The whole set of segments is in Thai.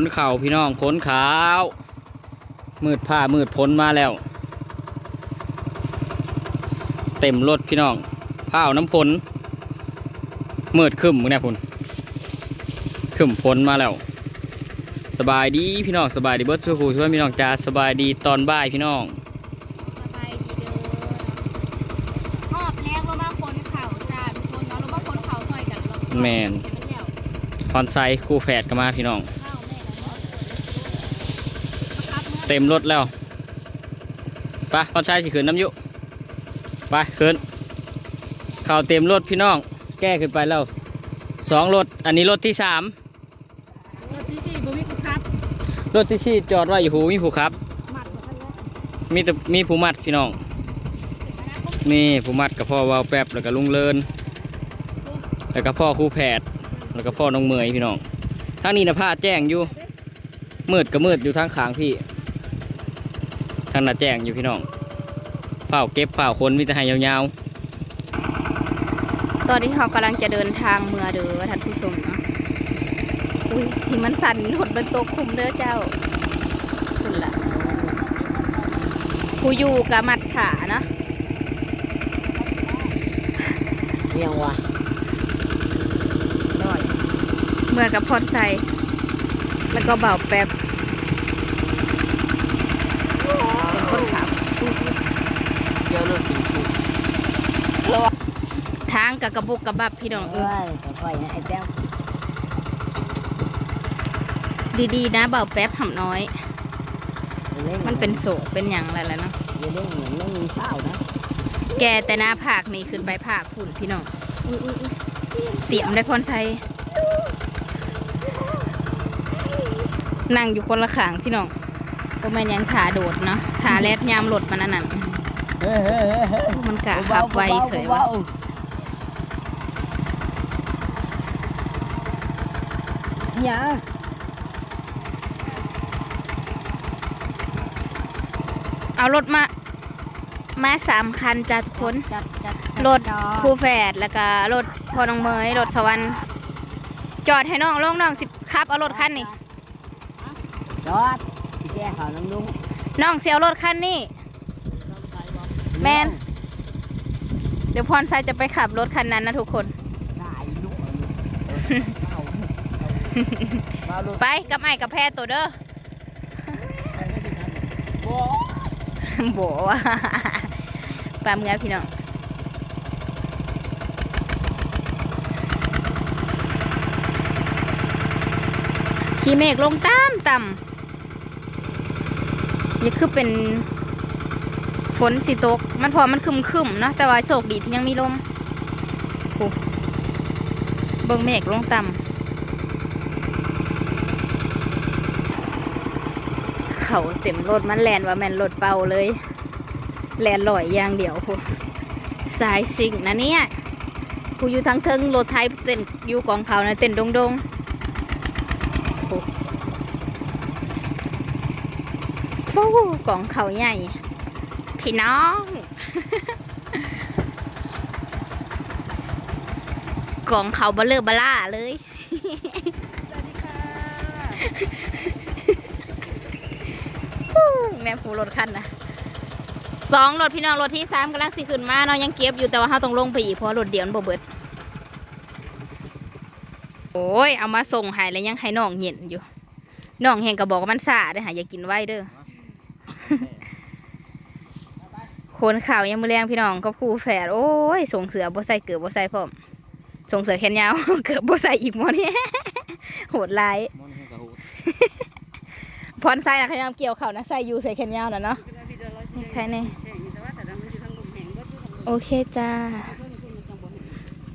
นเข่าพี่น้องขนขาว มืดผ้ามืดพ้นมาแล้ว เต็มรถพี่น้องผ้าวน้ำพ้นมืดขึ้นมึงเนี่ยพุ่นขึ้นพ้นมาแล้วสบายดีพี่น้องสบายดีเบิร์ดชูคูช่วยพี่น้องจ้าสบายดีตอนบ่ายพี่น้องสบายดีเด้อหอบแรงลงมาคนเข่าจ้าทุกคนเนาะลงมาคนเข่าซอยกันลงแมนเห็นมันแล้วคอนไซคู่แฝดกันมาพี่น้อง เข้าแม่แล้วเนาะครับ เมื่อเต็มรถแล้วไปคอนไซสิขึ้นน้ำอยุไปขึ้นเข่าเต็มรถพี่น้อง แก้ขึ้นไปแล้วสองรถ อันนี้รถที่สามรถที่สี่บ่มีผู้ครับรถที่ชี่จอดไว้อยู่หูมีผู้ครับหมัดบ่ทันแล้วมีแต่มีผู้มัดพี่น้องมีผู้มัดกับพ่อวาวแป๊บแล้วก็ลุงเลิน แล้วก็พ่อครูแผด แล้วก็พ่อน้องเมยพี่น้องทางนี้นะผ้าแจ้งอยู่มืดก็มืดอยู่ทางขางพี่ ทางน่ะแจ้งอยู่พี่น้องเผาเก็บเผาคนมีแต่ให้ยาวตอนนี้เขากำลังจะเดินทางเมื่อเด้อท่านผู้ชมเนาะอุ้ยที่มันสั่นหดบนโต๊ะคุมเด้อเจ้าคุณล่ะผู้อยู่กับมัดขาเนาะเนียววะน้อยเมื่อกับพอดใส่แล้วก็เบาแป๊บ เป็นคนขับๆเยอะเลยกินคู่ทางกับกระบุกกระบับพี่น้องเอเอ้อยค่อยๆนะไอ้แป้วดีๆนะเบาแป๊บหำน้อยเล่นมันเป็นโศกเป็นอย่างไรแล้วเนาะอย่าเล่นเหมือนไม่มีข้าวนะแกแต่หน้าผากนี่ขึ้นไปผากฝุ่นพี่น้องเตรียมได้พรใส่นั่งอยู่คนละขางพี่น้อง ก็แม่นยังขาโดดเนาะขาแลดยามหลดมันนั่นน่ะเฮ้ยเฮ้ยเฮ้ยเฮ้ยมันกะขับไวเสยเบาว่ะๆเนี่ยเอารถมา มาสามคันจ้าทุกคนจัดจัดรถครูแฝดแล้วก็รถพอน้องเมยรถสวรรค์จอดให้น้องลงน้องสิขับเอารถคันนี้จอด แก้ข่าวน้ำลุงน้องเสียวรถคันนี้แม่นเดี๋ยวพรชัยจะไปขับรถคันนั้นนะทุกคน ได้ลูกเอาเอาลูกไปกับไอ้กับแพรตัวเด้อโอ้โบว่าปลาเมือพี่น้องขี่เมฆลงตามต่ำ นี่คือเป็นฝนสิตก มันพอมันคึมคึมๆนะแต่ว่าโชคดีที่ยังมีลมโอ้เบิ่งเมฆลงต่ำเขาเต็มรถมันแลนว่าแมนรถเป่าเลย แลนลอยอย่างเดียวสายสิ่งนะเนี่ยผู้อยู่ทางเทิงรถไทยเต้นอยู่กองเขานะเต้นดงดงๆโอ้ โอ้กองเขาใหญ่ พี่น้องกองเขาเบลเลอบล่าเลยแม่ผูรถคันนะสองรถพี่น้องรถที่สามกำลังสิขึ้นมาเนาะยังเก็บอยู่แต่ว่าเราต้องลงไปอีกเพราะรถเดียวมันบ่เบิดโอ้ยเอามาส่งหายแล้วยังให้น้องเย็นอยู่น้องเฮงก็บอกว่ามันสาได้อหาอย่ากินไว้เด้อ คนข่าวยังมือแรงพี่น้องก็คู่แฝดโอ้ยส่งเสือบ่ใส่เกือบบ่ใส่พร้อมส่งเสือแขนยาว เกือบบ่ใส่อีกหมดนี่โหดร้ายมอนให้กระหูพรใส่นะขยามเกี่ยวเขานะใส่อยู่ใส่แขนยาวนะเนาะนี่ใครเนี่ยโอเคจ้า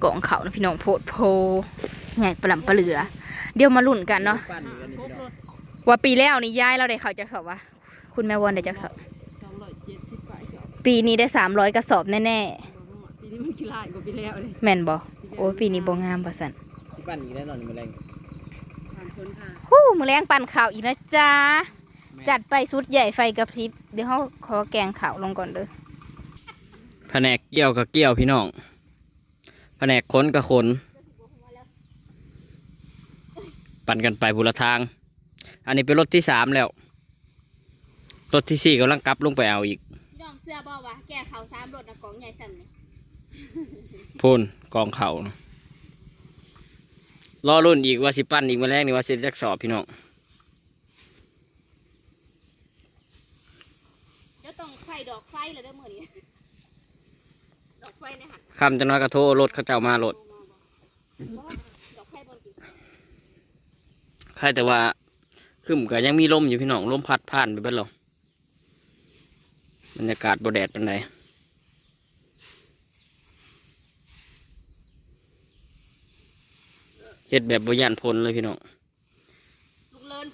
กองเขานะพี่น้องโพดโพใหญ่ปลำปลาเหลือ เดี๋ยวมาลุ่นกันเนาะปั้นอยู่กันนี่พี่น้องว่าปีแล้วนี่ย้ายเราได้เขาจะสอบวะคุณแม่วอนได้จักสอบ ปีนี้ได้สามร้อยกระสอบแน่ปีนี้มันขี้ลายกว่าปีแล้วเลยๆแม่นบอโอ้ยปีนี้บ่งามประสันที่ปั้นอีกแล้วนอนอยู่แมลงผ่านคนค่ะฮู้มือแรงปั่นข่าวอีกนะจ๊ะ จัดไปสุดใหญ่ไฟกระพริบ เดี๋ยวเขาขอแกงข่าวลงก่อนเด้อ แผนกเกี่ยวกับเกี่ยวพี่น้อง แผนกขนกับขน ปั่นกันไปบุรทาง อันนี้เป็นรถที่สามแล้ว รถที่สี่กำลังกลับลงไปเอาอีกพี่น้อง เสื้อบอกว่าแกเขาสามรถนะกองใหญ่ซ้ำนี่พูนกองเขานะรอรุ่นอีกว่าสิปั้นอีกมาแรกนี่ว่าสิจักสอบพี่น้องเดี๋ยวต้องใส่ดอกไฟเลยเด้อมื้อนี้ดอกไฟในหันคำจังน้อยกระโทรรถเขาเจ้ามารถดอกไฟบนกี่ใครแต่ว่าขึ้นก็ยังมีลมอยู่พี่น้องลมพัดผ่านไปเบ้านเรา บรรยากาศบแดดปันใดเฮ็ดแบบบย่านพลเลยพี่น้องลูกเลิน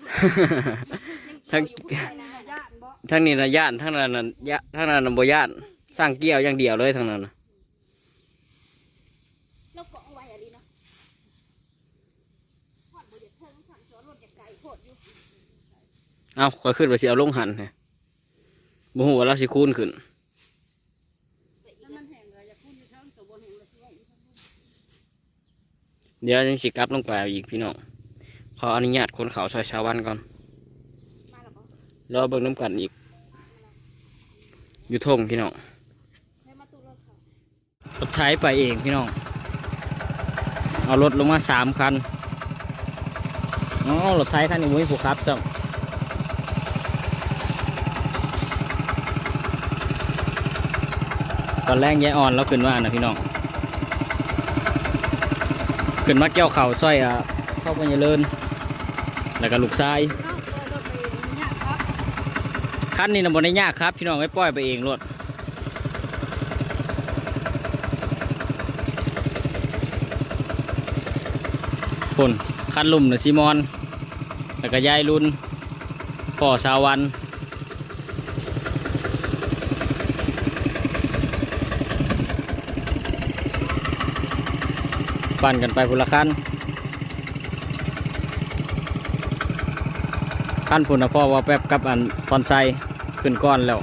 ทั้งยังเกี่ยวอยู่พุ่นนะญาติบ่ทั้งนี้นะย่านทั้งนั้นนะยะทั้งนั้นนะบ่ย่าน สร้างเกี้ยวอย่างเดียวเลยทั้งนั้นนะแล้วเกาะเอาไว้อะไรเนาะหอดบ่อยากเทิงขันสวนรถอยากไก่โคตรอยู่เอาค่อยขึ้นไปสิเอาลงหันไง บ่ฮู้ว่าเราสิคูณขึ้นถ้ามันแห้งเดี๋ยวยังสิกลับลงไปเอาอีกพี่น้องขออนุญาตคนเขาซอยชาวบ้านก่อนแล้วบ่รอเบิ่งน้ำกันอีก อยู่ทงพี่น้องรถเขารถไถไปเองพี่น้อง เอารถลงมาสามคันอ๋อรถไถคันนี้มุ้ยผูกครับจ้ะ อนแรกยายอ่อนเราขึ้นมานะพี่น้องขึ้นมาเกี่ยวเข่าวสร้อยอะเข้าไปเจริญแล้วก็ลูกชายเอ้าเลยรถไปเนี่ยครับคันนี้นะบนได้ยากครับ พี่น้องไอ้ปล่อยไปเองรถคนคันลุ่มนะซีมอน แล้วก็ยายรุ่นพ่อสาวัน ปั่นกันไปพุละคันคันพุ่นนะพ่อว่าแป๊บกับอันตอนไซขึ้นก้อนแล้ว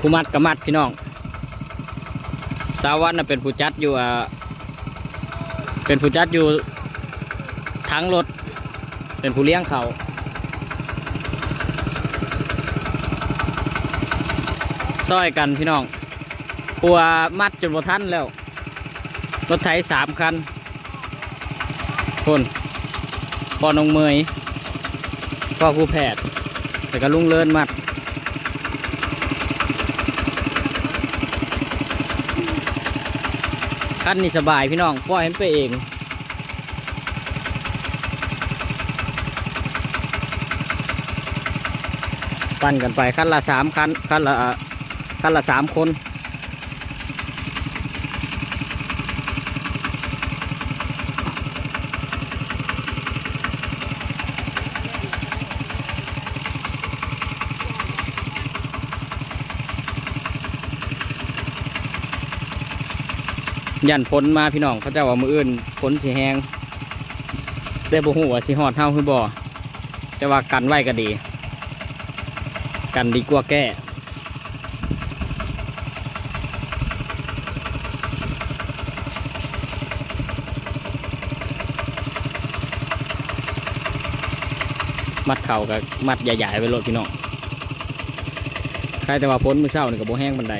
ผู้มัดกับมัดพี่น้อง สาวันน่ะเป็นผู้จัดอยู่อ่าเป็นผู้จัดอยู่ทั้งรถ เป็นผู้เลี้ยงเขาซอยกันพี่น้องปัวมัดจนบ่ทันแล้ว รถไถสามคัน คนพอนองเมยพ่อครูแพทย์แต่ก็ลุงเลินมัด คันนี้สบายพี่น้องปล่อยมันไปเองปั่นกันไปคันละสามคันคันละอะคันละสามคน ยันพ้นมาพี่น้องเขาเจะว่ามืออื่นพ้นสีแหงได้บ่หูว่าสิหอดเท่าคือบ่แต่ว่ากันไว้ก็ดี กันดีกว่าแก้มัดเข่ากับมัดใหญ่ๆไปโลดพี่น้อง ใครแต่ว่าพ้นมือเศร้านี่กับโบแห้งบันได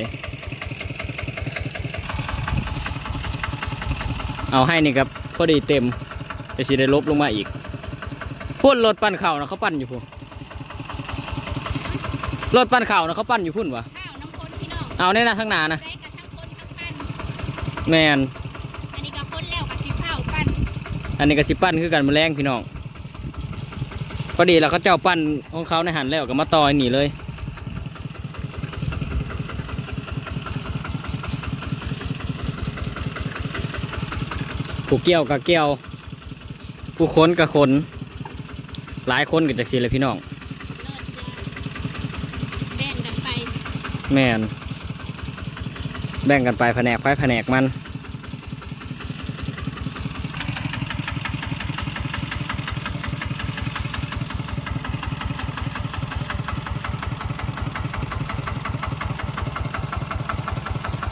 เอาให้นี่ครับพอดีเต็มจะสิได้ลบลงมาอีกพุ่นรถปั่นเข่านะเขาปั่นอยู่พุ่นรถปั่นเข่านะเขาปั่นอยู่พุ่นวะข้าวน้ำข้นพี่น้องเอาเนี่ยนะทั้างหนานะได้กับทั้งข้นทั้งปั้นแมนอันนี้ก็ข้นแล้วกับสีข้าวปั้นอันนี้ก็สิปั่นคือกันมาแรงพี่น้องพอดีแล้วเขาเจ้าปั่นของเขาในหันแล้วก็มาต่อยหนีเลย ผู้เกี่ยวกับเกี่ยว ผู้ค้นกับคนหลายคนกับจากสีเลยพี่น้องแบ่งกันไปแม่นแบ่งกันไปแผนกไปแผนกมัน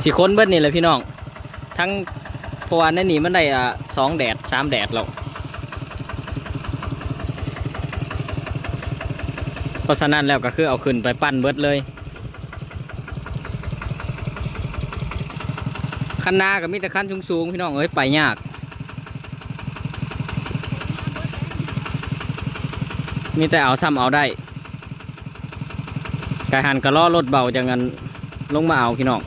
สิค้นเบิดนี่เลยพี่น้อง ทั้ง เพราะว่าในนี่มันได้อะสองแดดสามแดดแล้วเพราะฉะนั้นแล้วก็คือเอาขึ้นไปปั้นเบิดเลยคันนาก็มีแต่คันสูงๆพี่น้องเอ้ยไปยาก มีแต่เอาซ้ำเอาได้กายหันกระล้อรถเบาจังงั้นลงมาเอาพี่น้อง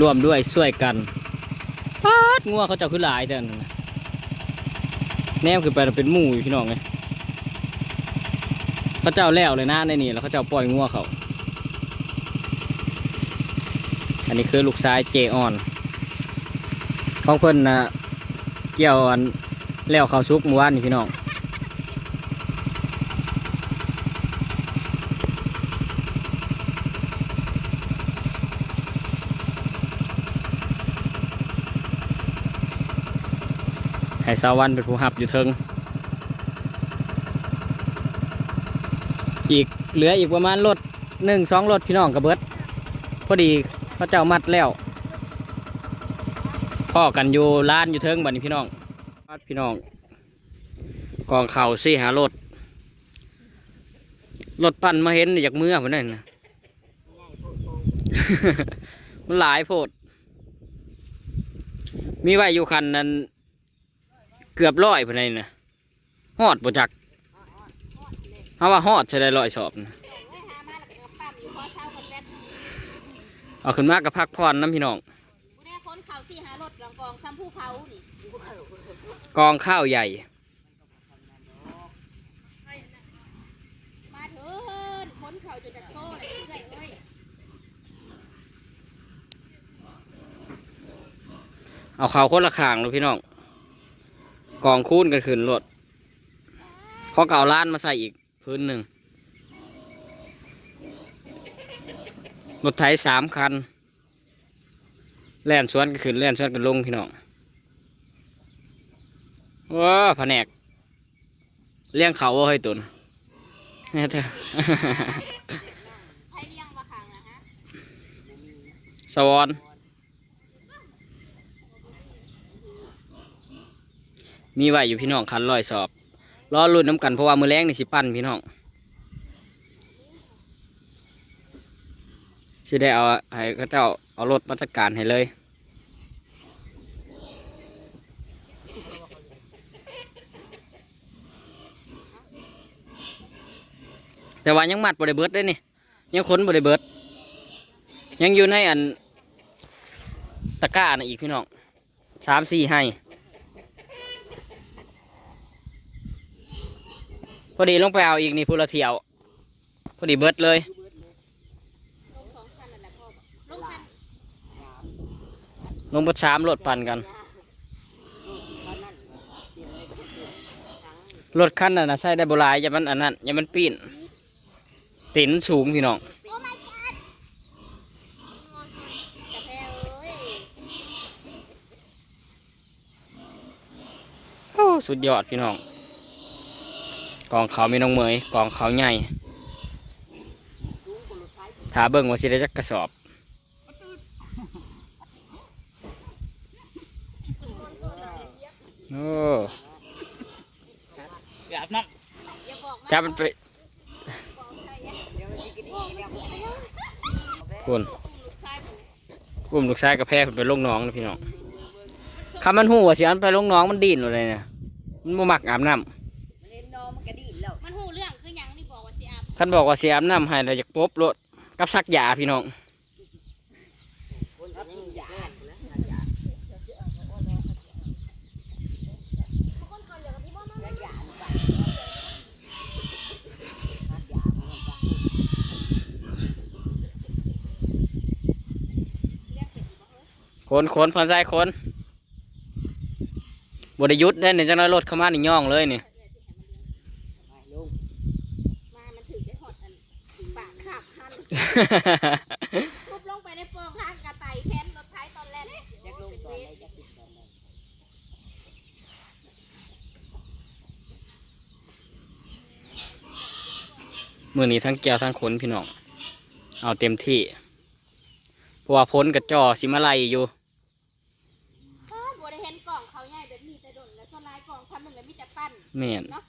ร่วมด้วยช่วยกันปาดงัวเขาเจะขึ้นหลายแต่อันแนมขึ้นไปเป็นหมู่อยู่พี่น้องเลยเขาเจ้าแล้วเลยนะในนี่แล้วเขาเจ้าปล่อยงัวเขาอันนี้คือลูกชายเจออนของเพิ่นนะเกี่ยวอันแล้วเขาวซุกเมื่อวานนี่พี่น้อง ให้สาวันเป็นผู้หับอยู่เทิง อีกเหลืออีกประมาณรถหนึ่งสองรถพี่น้องกับเบิดพอดีเขาเจ้ามัดแล้วพ่อกันอยู่ร้านอยู่เทิงบัดนี้พี่น้องวัดพี่น้อง กองเข่าซี่หารถรถปั่นมาเห็นนี่จากเมื่อผมนั่นนะมันหลายโพด มีไว้อยู่คันนั้น เกือบร้อยพนนี้นะฮอดบ่จักเพราะว่าฮอดจะได้ร้อยสอบนะเอาขึ้นมากับพักผ่อน้ำพี่น้องกูได้ค้นเขาสี่หารถลอน้ำภูเขานี่กองข้าวใหญ่เถินค้นเขาจนจะโซ่เลยเรื่อยเอ้ยเอาเขาคนละข้างเลยพี่น้อง กองคูนกันขึ้นรถเขาเก่าล้านมาใส่อีกพื้นหนึ่งรถไถสามคัน แล่นสวนกันขึ้นแล่นสวนกันลงพี่น้องว้าแผนกเลี้ยงเขาว่าเฮ้ตุนแม่เธอใครเลี้ยงมาขังอสวอน มีไว้อยู่พี่น้องคันลอยสอบรอรุ่นน้ำกันเพราะว่ามือแรงนี่สิปั้นพี่น้องสิได้เอาให้เขาเจ้าเอารถมาตรการให้เลยแต่ว่ายังมัดบริเบิดได้นี่ยังขนบริเบิด ยังอยู่ในอันตะก้าน่ะอีกพี่น้องสามสี่ให้ พอดีลงไปเอาอีกนี่พูละเที่ยว พอดีเบิดเลยลงสองคันนั่นแหละพ่อบอกลงคันลงบดสามรถปั่นกันรถคันนั้นะใช้ได้โบราณอย่ามันอันนั้นอย่ามันปีนตินสูงพี่น้องโอ้สุดยอดพี่น้อง กองเขามีน้องเหมยกองเขาใหญ่ถ้าเบิ่งว่าสิได้จักกระสอบโอ้อาบน้อย่าบอกนะจับมันไปคุณลูกชายผมกลุ่มลูกชายกับแพร่ไปลงหน้องนะพี่น้องคำมันหูว่าสิอันไปลงหน้องมันดินอะไรเนี่ยมันบ่มักอาบน้ำ ท่านบอกว่าเสิอาบน้ำให้เราอยากปบรถกับซักยาพี่น้องคนก็ยิ่งหยาดนะคนคนพันใจคนบไดหยุดได้เนี่ยจังน้อยรถเข้ามานี่ย่องเลยนี่ ลุง มามันถือได้หอดอันปาก ขาบคันทุบลงไปในฟองข้างกระไตแทนรถไถตอนแรกจะลงตอนไหนจะปิดตอนไหนมมือนี้ทั้งแก้วทั้งขนพี่น้อง เอาเต็มที่เพราะว่าพ้นกับจอสิมาไลอยู่บัวได้เห็นกล่องเขาใหญ่แบบนี้แต่โดนแล้วส่วนลายกล่องทำมึงแล้วมีแต่ปั้นแม่นเนาะ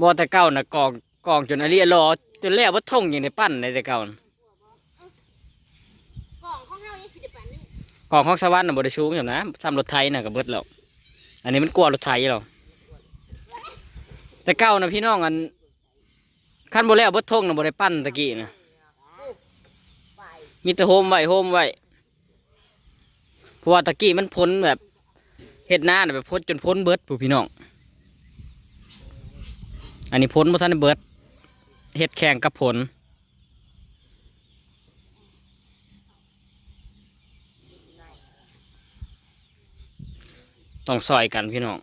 บ่แต่เก่านะกองกองจนอรีรอ จนแล้วว่าท่งอย่างในปั้นในแต่เก่าน่ะกล่องของเฮายังสิได้ปั้นนี่กองของสวรรค์น่ะบ่ได้ชูงอย่างนะซ้ำรถไทยน่ะก็เบิดแล้วอันนี้มันกลัวรถไทยหรอกแต่เก่านะพี่น้องอันขั้นบ่แล้วบ่ท่งน่ะบ่ได้ปั้นตะกี้น่ะไปมีแต่โฮมไว้โฮมไว้เพราะว่าตะกี้มันพ้นแบบเฮ็ดหน้าน่ะแบบพ้นจนพ้นเบิดผู้พี่น้องอันนี้พ้นบ่ทันได้เบิด เฮ็ดแข่งกับผล ต้องซอยกันพี่น้อง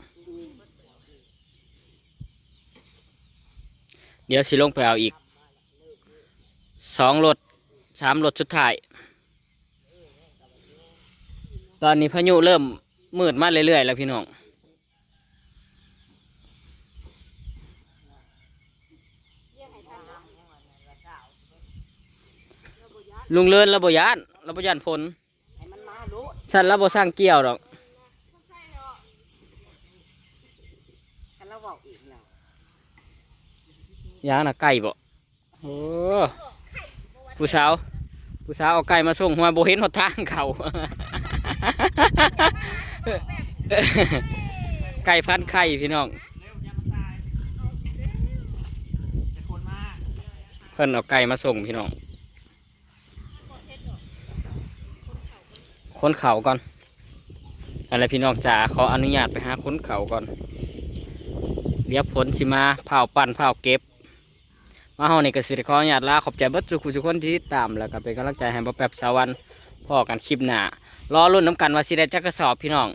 เดี๋ยวสิลงไปเอาอีก สองรถสามรถสุดท้าย ตอนนี้พายุเริ่มมืดมาเรื่อยๆแล้วพี่น้อง ลุงเลินระบยานระบยานพลให้มันมาโลดฉันระบสร้างเกี่ยวดอกกันแล้วบอกอีกแล้วยางน่ะไก่บ่โอ้ผู้สาวผู้สาวเอาไก่มาส่งหัวโบเห็นหดทางเขาไก่พันไข่พี่น้องเพิ่นเอาไก่มาส่งพี่น้อง ค้นเขาก่อนอะไรพี่น้องจ๋าขออนุญาตไปหาค้นเขาก่อนเดี๋ยวผลสิมาเผาปั่นเผาเก็บ มาเฮานี่ก็สิได้ขออนุญาตลาขอบใจเบิดทุกผู้ทุคนที่ตามแล้วก็เป็นกำลังใจให้บ่แป๊บสาวันพ่อกันคลิปหน้ารอรุ่นน้ำกันว่าสิได้จักกระสอบพี่น้อง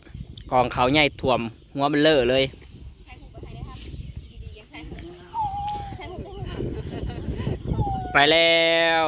กองเขาใหญ่ท่วมหัวเบลเลอเลยไปแล้ว